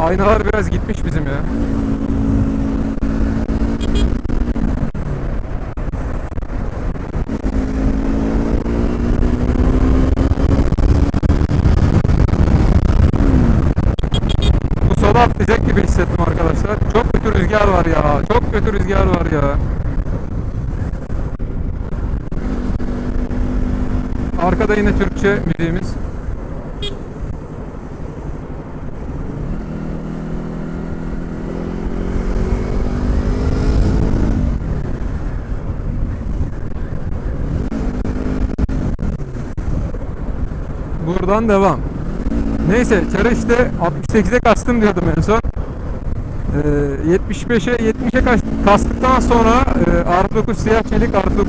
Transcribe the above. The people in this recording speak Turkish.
aynalar biraz gitmiş bizim ya. Bu sola atlayacak gibi hissettim arkadaşlar. Çok kötü rüzgar var ya. Çok kötü rüzgar var ya. Arkada yine Türkçe müziğimiz. Buradan devam. Neyse Çarış'ta 68'e kastım diyordum en son. Ee, 75'e 70'e kas- kastıktan sonra e, artı 9 siyah çelik artı 9